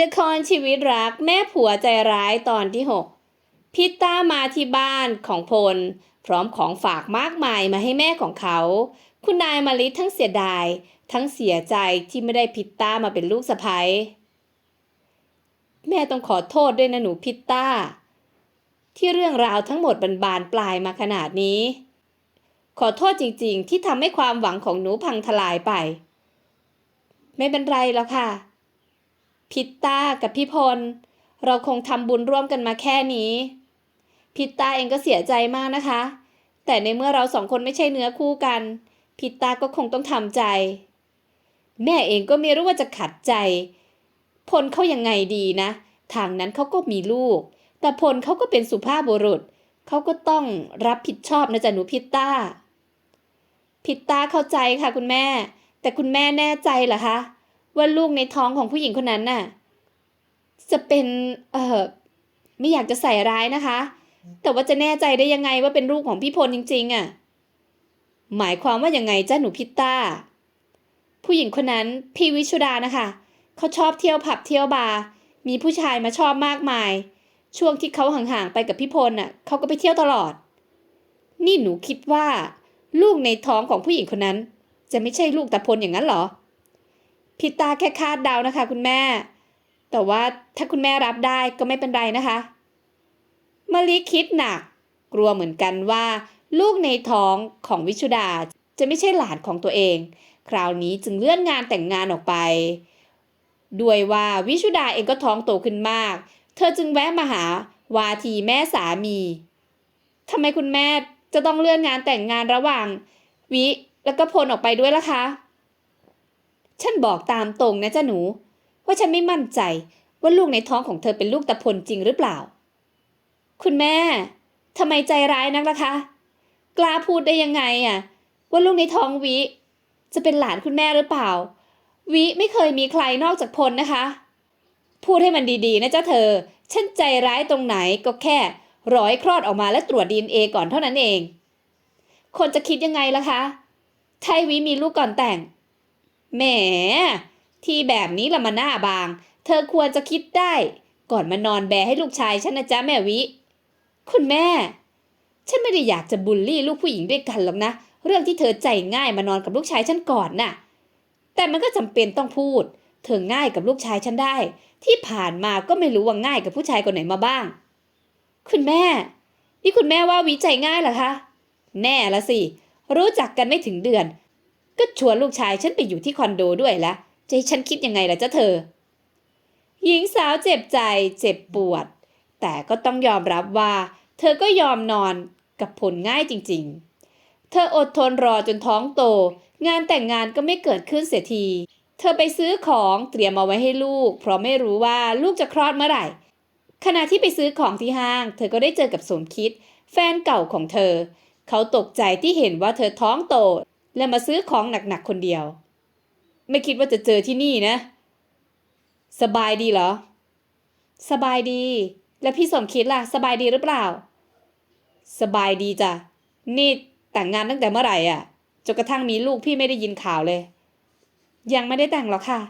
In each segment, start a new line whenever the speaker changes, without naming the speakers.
ละครชีวิตรักแม่ผัวใจร้ายตอนที่ 6 พิตต้ามาที่บ้านของพล พร้อมของฝากมากมายมาให้แม่ของเขา คุณนายมาลิทั้งเสียดาย ทั้งเสียใจที่ไม่ได้พิตต้ามาเป็นลูกสะใภ้แม่ต้องขอโทษด้วยนะหนูพิตต้า ที่เรื่องราวทั้งหมดบันบานปลายมาขนาดนี้ ขอโทษจริงๆ ที่ทำให้ความหวังของหนูพังทลายไป ไม่เป็นไรแล้วค่ะ พิตต้ากับพี่พล เราคงทำบุญร่วมกันมาแค่นี้ พิตต้าเองก็เสียใจมากนะคะ แต่ในเมื่อเราสองคนไม่ใช่เนื้อคู่กัน พิตต้าก็คงต้องทำใจ แม่เองก็ไม่รู้ว่าจะขัดใจ พลเขายังไงดีนะ ทางนั้นเขาก็มีลูก แต่พลเขาก็เป็นสุภาพบุรุษ เขาก็ต้องรับผิดชอบนะจ๊ะหนูพิตต้า พิตต้าเข้าใจค่ะคุณแม่ แต่คุณแม่แน่ใจเหรอคะ ว่าลูกในท้องของผู้หญิงคนนั้นน่ะ จะเป็นเอ่อไม่อยากจะใส่ร้ายนะคะ แต่ว่าจะแน่ใจได้ยังไงว่าเป็นลูกของพี่พลจริง ๆอะหมายความว่ายังไงจ้าหนูพิตตาผู้หญิงคนนั้นพี่วิชุดานะคะ เขาชอบเที่ยวผับเที่ยวบาร์มีผู้ชายมาชอบมากมาย ช่วงที่เขาห่างๆไปกับพี่พลน่ะเขาก็ไปเที่ยวตลอด นี่หนูคิดว่า ลูกในท้องของผู้หญิงคนนั้น จะไม่ใช่ลูกตาพลอย่างนั้นหรอ พิตาแค่คาดเดานะคะ คุณแม่ แต่ว่าถ้าคุณแม่รับได้ก็ไม่เป็นไรนะคะมะลิคิดหนัก กลัวเหมือนกันว่า ลูกในท้องของวิชุดาจะไม่ใช่หลานของตัวเอง คราวนี้จึงเลื่อนงานแต่งงานออกไป ด้วยว่าวิชุดาเองก็ท้องโตขึ้นมาก เธอจึงแวะมาหาวาทีแม่สามีทำไมคุณแม่จะต้องเลื่อนงานแต่งงานระหว่าง วิ แล้วก็พลออกไปด้วยล่ะคะ ฉันบอกตามตรงนะจ้าหนู ว่าฉันไม่มั่นใจว่าลูกในท้องของเธอเป็นลูกตะพลจริงหรือเปล่า คุณแม่ทำไมใจร้ายนักล่ะคะ กล้าพูดได้ยังไงอะว่าลูกในท้องวิ จะเป็นหลานคุณแม่หรือเปล่า วิไม่เคยมีใครนอกจากพลนะคะ พูดให้มันดีๆ นะเจ๊ะเธอ ฉันใจร้ายตรงไหนก็แค่ร้อยคลอดออกมาและตรวจดีเอก่อนเท่านั้นเอง คนจะคิดยังไงล่ะคะไทยวิมีลูกก่อนแต่ง แหม ที่แบบนี้ละมันหน้าบาง เธอควรจะคิดได้ ก่อนมานอนแบให้ลูกชายฉันนะจ๊ะแม่วิ คุณแม่ ฉันไม่ได้อยากจะบูลลี่ลูกผู้หญิงด้วยกันหรอกนะ เรื่องที่เธอใจง่ายมานอนกับลูกชายฉันก่อนน่ะ แต่มันก็จำเป็นต้องพูด เธอง่ายกับลูกชายฉันได้ ที่ผ่านมาก็ไม่รู้ว่าง่ายกับผู้ชายคนไหนมาบ้าง คุณแม่ นี่คุณแม่ว่าวิใจง่ายเหรอคะ แน่ละสิ รู้จักกันไม่ถึงเดือน ก็ชวนลูกชายฉันไปอยู่ที่คอนโดด้วยละจะให้ฉันคิดยังไงล่ะจ๊ะเธอ หญิงสาวเจ็บใจเจ็บปวด แต่ก็ต้องยอมรับว่า เธอก็ยอมนอนกับผลง่ายจริง ๆ เธออดทนรอจนท้องโต งานแต่งงานก็ไม่เกิดขึ้นเสียที เธอไปซื้อของเตรียมเอาไว้ให้ลูก เพราะไม่รู้ว่าลูกจะคลอดเมื่อไหร่ ขณะที่ไปซื้อของที่ห้าง เธอก็ได้เจอกับสมคิด แฟนเก่าของเธอ เขาตกใจที่เห็นว่าเธอท้องโต และมาซื้อของหนักๆคนเดียว ไม่คิดว่าจะเจอที่นี่นะ สบายดีเหรอ สบายดี แล้วพี่สมคิดล่ะ สบายดีหรือเปล่า สบายดีจ้ะ นี่แต่งงานตั้งแต่เมื่อไหร่อะจนกระทั่งมีลูกพี่ไม่ได้ยินข่าวเลย ยังไม่ได้แต่งหรอกค่ะ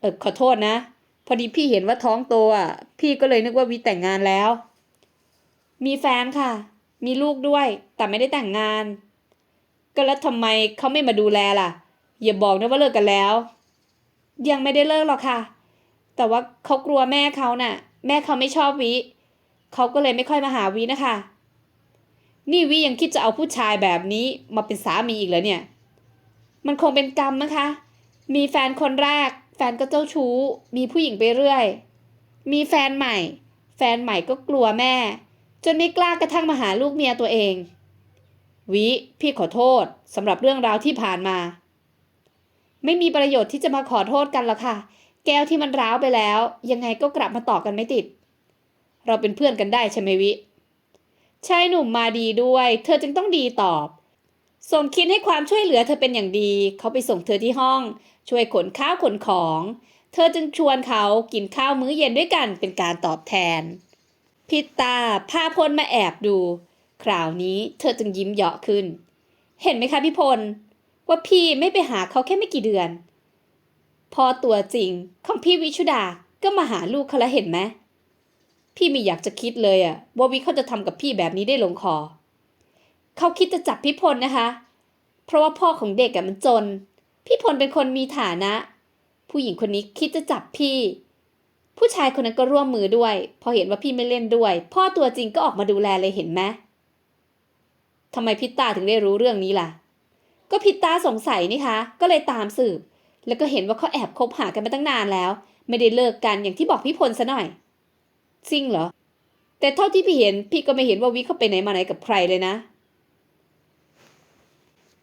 เออขอโทษนะ พอดีพี่เห็นว่าท้องโตอะ พี่ก็เลยนึกว่าวิแต่งงานแล้ว มีแฟนค่ะ มีลูกด้วย แต่ไม่ได้แต่งงาน ก็แล้วทำไมเขาไม่มาดูแลล่ะ อย่าบอกนะว่าเลิกกันแล้ว ยังไม่ได้เลิกหรอกค่ะ แต่ว่าเขากลัวแม่เขาน่ะ แม่เขาไม่ชอบวิเขาก็เลยไม่ค่อยมาหาวินะคะ นี่วิยังคิดจะเอาผู้ชายแบบนี้มาเป็นสามีอีกเหรอเนี่ย มันคงเป็นกรรมนะคะ มีแฟนคนแรก แฟนก็เจ้าชู้ มีผู้หญิงไปเรื่อย มีแฟนใหม่ แฟนใหม่ก็กลัวแม่ จนไม่กล้ากระทั่งมาหาลูกเมียตัวเอง วิ พี่ขอโทษสำหรับเรื่องราวที่ผ่านมา ไม่มีประโยชน์ที่จะมาขอโทษกันหรอกค่ะ แก้วที่มันร้าวไปแล้ว ยังไงก็กลับมาต่อกันไม่ติด เราเป็นเพื่อนกันได้ใช่ไหมวิชายหนุ่มมาดีด้วย เธอจึงต้องดีตอบ สมคิดให้ความช่วยเหลือเธอเป็นอย่างดี เขาไปส่งเธอที่ห้อง ช่วยขนข้าวขนของ เธอจึงชวนเขากินข้าวมื้อเย็นด้วยกันเป็นการตอบแทน พิตาพาพลมาแอบดู คราวนี้เธอจึงยิ้มเยาะขึ้น เห็นไหมคะพี่พล ว่าพี่ไม่ไปหาเขาแค่ไม่กี่เดือน พอตัวจริงของพี่วิชุดาก็มาหาลูกเขาแล้วเห็นไหมพี่ไม่อยากจะคิดเลยอะว่าวิเขาจะทำกับพี่แบบนี้ได้ลงคอ เขาคิดจะจับพี่พลนะคะ เพราะว่าพ่อของเด็กอะมันจน พี่พลเป็นคนมีฐานะ ผู้หญิงคนนี้คิดจะจับพี่ ผู้ชายคนนั้นก็ร่วมมือด้วย พอเห็นว่าพี่ไม่เล่นด้วย พ่อตัวจริงก็ออกมาดูแลเลยเห็นไหม ทำไมพิตตาถึงได้รู้เรื่องนี้ล่ะ ก็พิตตาสงสัยนี่คะ ก็เลยตามสืบ แล้วก็เห็นว่าเขาแอบคบหากันมาตั้งนานแล้ว ไม่ได้เลิกกันอย่างที่บอกพี่พลซะหน่อย จริงเหรอ แต่เท่าที่พี่เห็นพี่ก็ไม่เห็นว่าวิเขาไปไหนมาไหนกับใครเลยนะ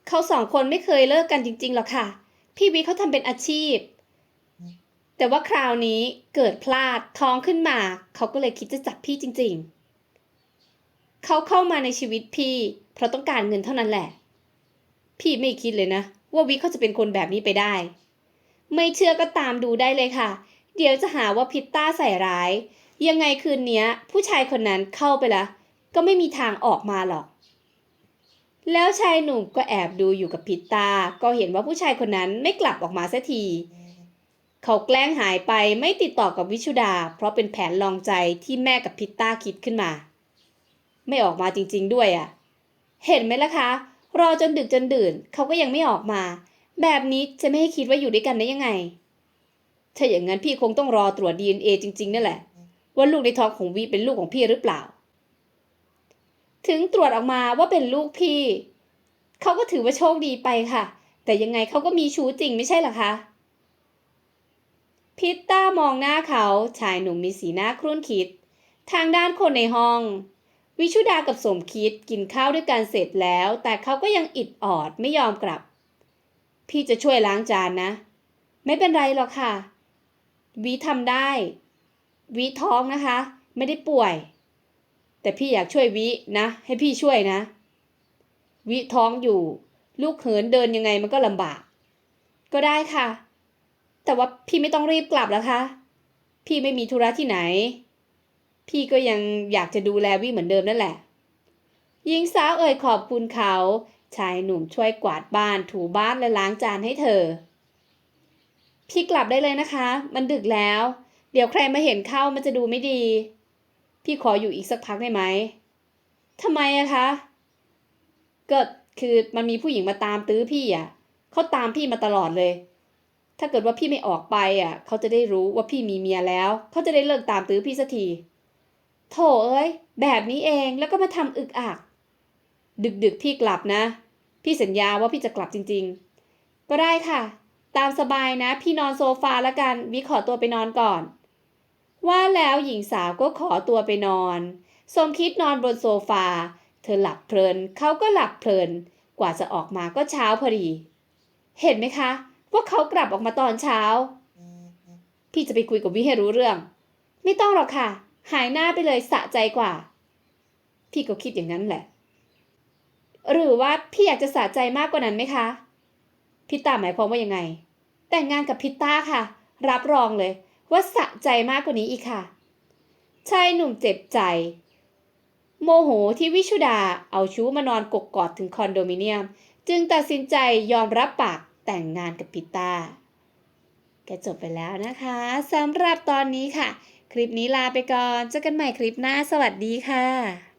เขาสองคนไม่เคยเลิกกันจริงๆหรอกค่ะ พี่วิเขาทำเป็นอาชีพ แต่ว่าคราวนี้เกิดพลาดท้องขึ้นมา เขาก็เลยคิดจะจับพี่จริง ๆ เขาเข้ามาในชีวิตพี่ เพราะต้องการเงินเท่านั้นแหละ พี่ไม่คิดเลยนะ ว่าวิเขาจะเป็นคนแบบนี้ไปได้ ไม่เชื่อก็ตามดูได้เลยค่ะ เดี๋ยวจะหาว่าพิตต้าใส่ร้าย ยังไงคืนนี้ผู้ชายคนนั้นเข้าไปละ ก็ไม่มีทางออกมาหรอก แล้วชายหนุ่มก็แอบดูอยู่กับพิตตา ก็เห็นว่าผู้ชายคนนั้นไม่กลับออกมาสักทีเขาแกล้งหายไปไม่ติดต่อกับวิชุดา เพราะเป็นแผนลองใจที่แม่กับพิตต้าคิดขึ้นมา ไม่ออกมาจริง ๆ ด้วยอะ่ะ เห็นไหมล่ะคะ รอจนดึกจนดื่น เขาก็ยังไม่ออกมา แบบนี้จะไม่ให้คิดว่าอยู่ด้วยกันได้ยังไง ถ้าอย่างนั้นพี่คงต้องรอตรวจ DNA จริง ๆ นั่นแหละ ว่าลูกในท้องของวีเป็นลูกของพี่หรือเปล่า ถึงตรวจออกมาว่าเป็นลูกพี่ เขาก็ถือว่าโชคดีไปค่ะ แต่ยังไงเขาก็มีชู้จริงไม่ใช่หรอคะพิตต้ามองหน้าเขาชายหนุ่มมีสีหน้าครุ่นคิด ทางด้านคนในห้อง วิชุดากับสมคิดกินข้าวด้วยกันเสร็จแล้ว แต่เขาก็ยังอิดออดไม่ยอมกลับ พี่จะช่วยล้างจานนะ ไม่เป็นไรหรอกค่ะ วิทำได้ วิท้องนะคะ ไม่ได้ป่วย แต่พี่อยากช่วยวินะ ให้พี่ช่วยนะ วิท้องอยู่ ลูกเหินเดินยังไงมันก็ลำบาก ก็ได้ค่ะ แต่ว่าพี่ไม่ต้องรีบกลับแล้วคะ พี่ไม่มีธุระที่ไหน พี่ก็ยังอยากจะดูแลวิเหมือนเดิมนั่นแหละหญิงสาวเอ่ยขอบคุณเขา ชายหนุ่มช่วยกวาดบ้านถูบ้านและล้างจานให้เธอ พี่กลับได้เลยนะคะ มันดึกแล้ว เดี๋ยวใครมาเห็นเข้ามันจะดูไม่ดี พี่ขออยู่อีกสักพักได้ไหมทำไมอะคะ ก็คือมันมีผู้หญิงมาตามตื้อพี่อะเขาตามพี่มาตลอดเลย ถ้าเกิดว่าพี่ไม่ออกไปอะเขาจะได้รู้ว่าพี่มีเมียแล้ว เขาจะได้เลิกตามตื้อพี่สักที โถเอ้ย แบบนี้เองแล้วก็มาทำอึกอัก ดึกๆพี่กลับนะ พี่สัญญาว่าพี่จะกลับจริง ๆ ก็ได้ค่ะ ตามสบายนะ พี่นอนโซฟาแล้วกัน วิขอตัวไปนอนก่อน ว่าแล้วหญิงสาวก็ขอตัวไปนอน สมคิดนอนบนโซฟา เธอหลับเพลิน เขาก็หลับเพลิน กว่าจะออกมาก็เช้าพอดี เห็นไหมคะ ว่าเขากลับออกมาตอนเช้า พี่จะไปคุยกับวิให้รู้เรื่อง ไม่ต้องหรอกค่ะ หายหน้าไปเลยสะใจกว่า พี่ก็คิดอย่างนั้นแหละ หรือว่าพี่อยากจะสะใจมากกว่านั้นไหมคะพิตต้าหมายความว่ายังไง แต่งงานกับพิตต้าค่ะ รับรองเลย ว่าสะใจมากกว่านี้อีกค่ะชายหนุ่มเจ็บใจ โมโหที่วิชุดาเอาชู้มานอนกกกอดถึงคอนโดมิเนียม จึงตัดสินใจยอมรับปากแต่งงานกับพิตต้าแกจบไปแล้วนะคะสำหรับตอนนี้ค่ะ คลิปนี้ลาไปก่อนเจอกันใหม่คลิปหน้าสวัสดีค่ะ